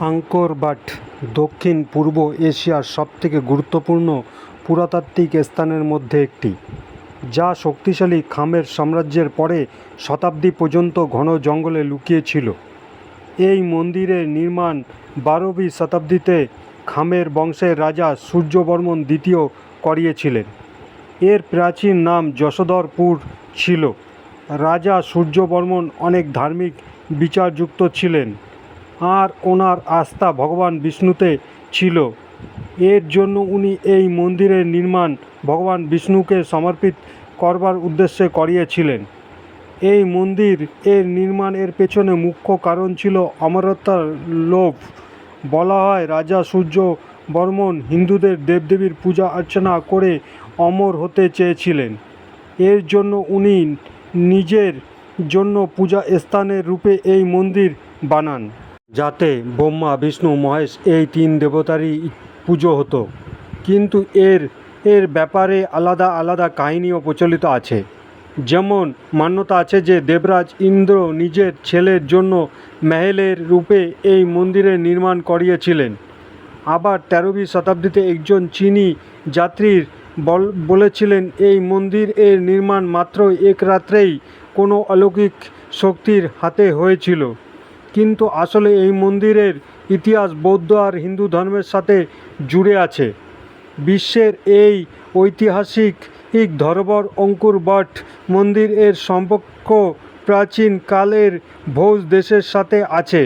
Angkor but দক্ষিণ পূর্ব এশিয়ার সবথেকে গুরুত্বপূর্ণ পুরাতাত্ত্বিক স্থানের মধ্যে একটি, যা শক্তিশালী খামের সাম্রাজ্যের পরে শতাব্দী পর্যন্ত ঘন জঙ্গলে লুকিয়ে ছিল। এই মন্দিরের নির্মাণ বারোবি শতাব্দীতে খামের বংশের রাজা সূর্যবর্মন দ্বিতীয় করিয়েছিলেন। এর প্রাচীন নাম যশোধরপুর ছিল। রাজা সূর্যবর্মন অনেক ধার্মিক বিচারযুক্ত ছিলেন। আর ওনার আস্থা ভগবান বিষ্ণুতে ছিল। এর জন্য উনি এই মন্দিরের নির্মাণ ভগবান বিষ্ণুকে সমর্পিত করবার উদ্দেশ্যে করিয়েছিলেন। এই মন্দির এর নির্মাণ এর পেছনে মুখ্য কারণ ছিল অমরত্বের লোভ। বলা হয় রাজা সূর্য বর্মন হিন্দুদের দেবদেবীর পূজা অর্চনা করে অমর হতে চেয়েছিলেন। এর জন্য উনি নিজের জন্য পূজা স্থানের রূপে এই মন্দির বানান। যাতে ব্রহ্মা, বিষ্ণু, মহেশ এই তিন দেবতারই পুজো হতো। কিন্তু এর এর ব্যাপারে আলাদা আলাদা কাহিনীও প্রচলিত আছে। যেমন মান্যতা আছে যে দেবরাজ ইন্দ্র নিজের ছেলের জন্য মেহেলের রূপে এই মন্দিরের নির্মাণ করিয়েছিলেন। আবার তেরোবি শতাব্দীতে একজন চীনি যাত্রীর বল, বলেছিলেন, এই মন্দির এর নির্মাণ মাত্র এক রাত্রেই কোনো অলৌকিক শক্তির হাতে হয়েছিল। কিন্তু আসলে এই মন্দিরের ইতিহাস বৌদ্ধ আর হিন্দু ধর্মের সাথে জুড়ে আছে। বিশ্বের এই ঐতিহাসিক ইক ধরবর অঙ্কুর বট মন্দির এর সম্পর্ক প্রাচীন কালের ভোজ দেশের সাথে আছে,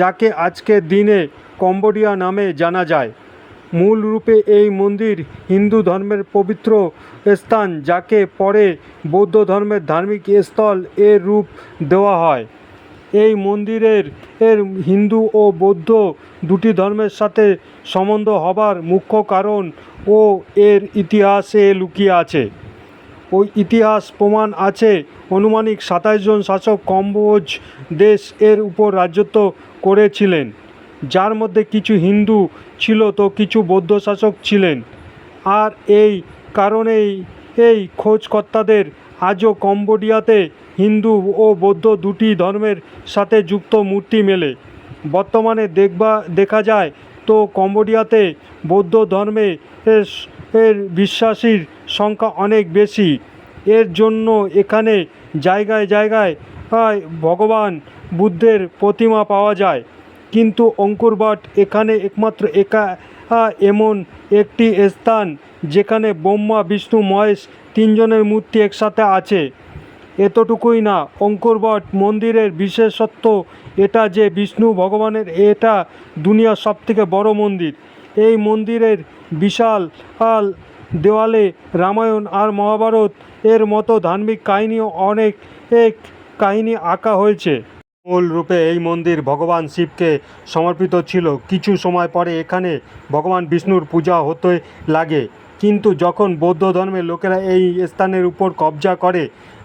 যাকে আজকের দিনে কম্বোডিয়া নামে জানা যায়। মূল রূপে এই মন্দির হিন্দু ধর্মের পবিত্র স্থান, যাকে পরে বৌদ্ধ ধর্মের ধার্মিক স্থল এর রূপ দেওয়া হয়। এই মন্দিরের, এর হিন্দু ও বৌদ্ধ দুটি ধর্মের সাথে সম্বন্ধ হবার মুখ্য কারণ ও এর ইতিহাসে লুকিয়ে আছে। ওই ইতিহাস প্রমাণ আছে, আনুমানিক সাতাশ জন শাসক কম্বোজ দেশ এর উপর রাজত্ব করেছিলেন। যার মধ্যে কিছু হিন্দু ছিল তো কিছু বৌদ্ধ শাসক ছিলেন। আর এই কারণেই এই খোঁজকর্তাদের আজও কম্বোডিয়াতে হিন্দু ও বৌদ্ধ দুটি ধর্মের সাথে যুক্ত মূর্তি মেলে। বর্তমানে দেখবা, দেখা যায় তো কম্বোডিয়াতে বৌদ্ধ ধর্মে এর বিশ্বাসীর সংখ্যা অনেক বেশি। এর জন্য এখানে জায়গায় জায়গায় ভগবান বুদ্ধের প্রতিমা পাওয়া যায়। কিন্তু অঙ্কুরবাট এখানে একমাত্র একা এমন একটি স্থান যেখানে ব্রহ্মা, বিষ্ণু, মহেশ তিনজনের মূর্তি একসাথে আছে। এতটুকুই না। অঙ্কুরবট মন্দিরের বিশেষত্ব এটা যে বিষ্ণু ভগবানের, এটা দুনিয়ার সবথেকে বড় মন্দির। এই মন্দিরের বিশাল আল দেওয়ালে রামায়ণ আর মহাভারত এর মতো ধার্মিক কাহিনীও অনেক এক কাহিনী আঁকা হয়েছে। মূল রূপে এই মন্দির ভগবান শিবকে সমর্পিত ছিল। কিছু সময় পরে এখানে ভগবান বিষ্ণুর পূজা হতে লাগে। কিন্তু যখন বৌদ্ধ ধর্মের লোকেরা এই স্থানের উপর কবজা করে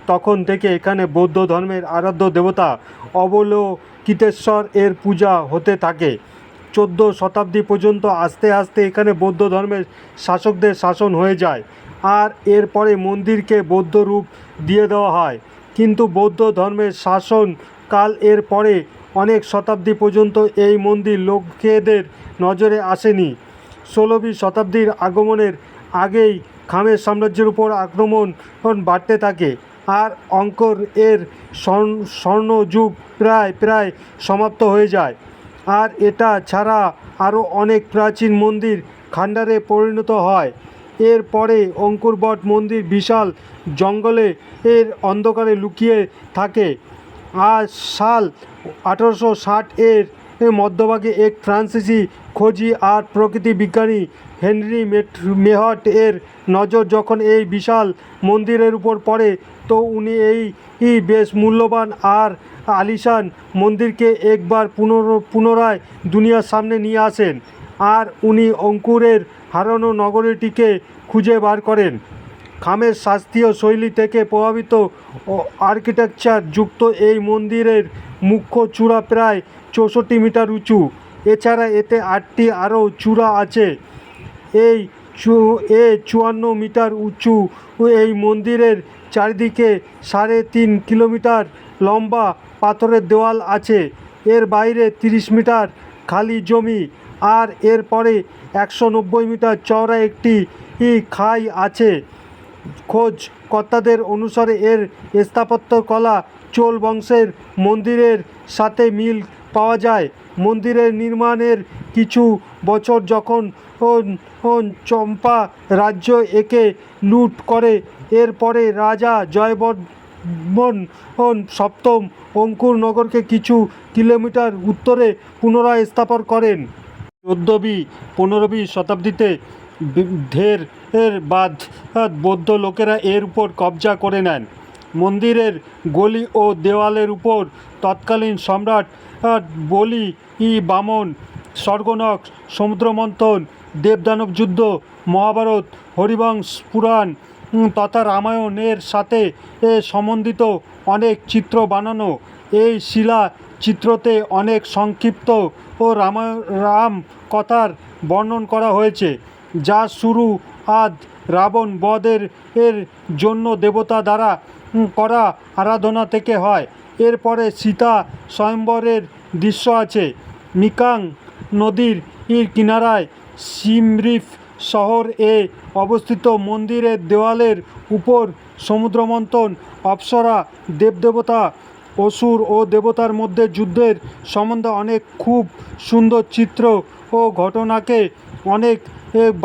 তখন থেকে এখানে বৌদ্ধ ধর্মের আরাধ্য দেবতা অবলোকিতেশ্বর এর পূজা হতে থাকে। চোদ্দ শতাব্দী পর্যন্ত আস্তে আস্তে এখানে বৌদ্ধ ধর্মের শাসকদের শাসন হয়ে যায় আর এরপরে মন্দিরকে বৌদ্ধ রূপ দিয়ে দেওয়া হয়। কিন্তু বৌদ্ধ ধর্মের শাসন কাল এর পরে অনেক শতাব্দী পর্যন্ত এই মন্দির লোকেদের নজরে আসেনি। ষোলবি শতাব্দীর আগমনের আগেই খামের সাম্রাজ্যের উপর আক্রমণ বাড়তে থাকে। আর অঙ্কর এর স্বর্ণযুগ প্রায় প্রায় সমাপ্ত হয়ে যায়। আর এটা ছাড়া আরও অনেক প্রাচীন মন্দির খান্ডারে পরিণত হয়। এরপরে অঙ্কুরবট মন্দির বিশাল জঙ্গলে এর অন্ধকারে লুকিয়ে থাকে। আর সাল আঠারোশো ষাট এর মধ্যভাগে এক ফ্রান্সিসি খোঁজি আর প্রকৃতি বিজ্ঞানী হেনরি মেহট এর নজর যখন এই বিশাল মন্দিরের উপর পড়ে, তো উনি এই এই বেশ মূল্যবান আর আলিশান মন্দিরকে একবার পুনর পুনরায় দুনিয়ার সামনে নিয়ে আসেন আর উনি অঙ্কুরের হারানো নগরীটিকে খুঁজে বার করেন। খামের শাস্ত্রীয় শৈলী থেকে প্রভাবিত আর্কিটেকচার যুক্ত এই মন্দিরের মুখ্য চূড়া প্রায় চৌষট্টি মিটার উঁচু। এছাড়া এতে আটটি আরও চূড়া আছে। এই চু, এ চুয়ান্ন মিটার উঁচু। এই মন্দিরের চারিদিকে সাড়ে তিন কিলোমিটার লম্বা পাথরের দেওয়াল আছে। এর বাইরে তিরিশ মিটার খালি জমি। আর এরপরে একশো নব্বই মিটার চওড়া একটি খাই আছে। খোঁজ কর্তাদের অনুসারে এর স্থাপত্য কলা চোল বংশের মন্দিরের সাথে মিল পাওয়া যায়। মন্দিরের নির্মাণের কিছু বছর যখন চম্পা রাজ্য একে লুট করে, এরপরে রাজা জয়বর্মন সপ্তম অঙ্কুর নগরকে কিছু কিলোমিটার উত্তরে পুনরায় স্থাপন করেন। চোদ্দবি, পনেরোবি শতাব্দীতে ঢের এর বাদ বৌদ্ধ লোকেরা এর উপর কবজা করে নেন। মন্দিরের গলি ও দেওয়ালের উপর তৎকালীন সম্রাট বলি ই বামন স্বর্গনক সমুদ্রমন্থন, দেবদানব যুদ্ধ, মহাভারত, হরিবংশ পুরাণ তথা রামায়ণের সাথে এ সম্বন্ধিত অনেক চিত্র বানানো। এই শিলা চিত্রতে অনেক সংক্ষিপ্ত ও রামা রাম কথার বর্ণন করা হয়েছে, যা শুরু আদ রাবণ বধের এর জন্য দেবতা দ্বারা করা আরাধনা থেকে হয়। এরপরে সীতা স্বয়ম্বরের দৃশ্য আছে। মিকাং নদীর ইর কিনারায় সিমরিফ শহর এ অবস্থিত মন্দিরের দেওয়ালের উপর সমুদ্রমন্থন, অপ্সরা, দেবদেবতা, অসুর ও দেবতার মধ্যে যুদ্ধের সম্বন্ধে অনেক খুব সুন্দর চিত্র ও ঘটনাকে অনেক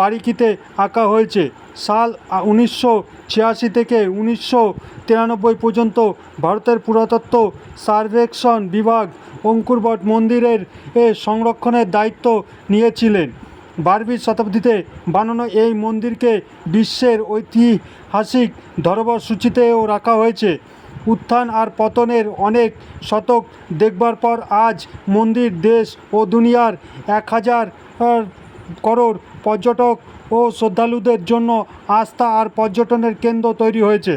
বারিকিতে আঁকা হয়েছে। সাল উনিশশো ছিয়াশি থেকে উনিশশো তিরানব্বই পর্যন্ত ভারতের পুরাতত্ত্ব সার্ভেক্ষণ বিভাগ অঙ্কুরবট মন্দিরের, এ, সংরক্ষণের দায়িত্ব নিয়েছিলেন। বারবিশ শতাব্দীতে বানানো এই মন্দিরকে বিশ্বের ঐতিহাসিক ধরোবর সূচিতেও রাখা হয়েছে। উত্থান আর পতনের অনেক শতক দেখবার পর আজ মন্দির দেশ ও দুনিয়ার এক হাজার করোড় পর্যটক ও শ্রদ্ধালুদের জন্য আস্থা আর পর্যটনের কেন্দ্র তৈরি হয়েছে।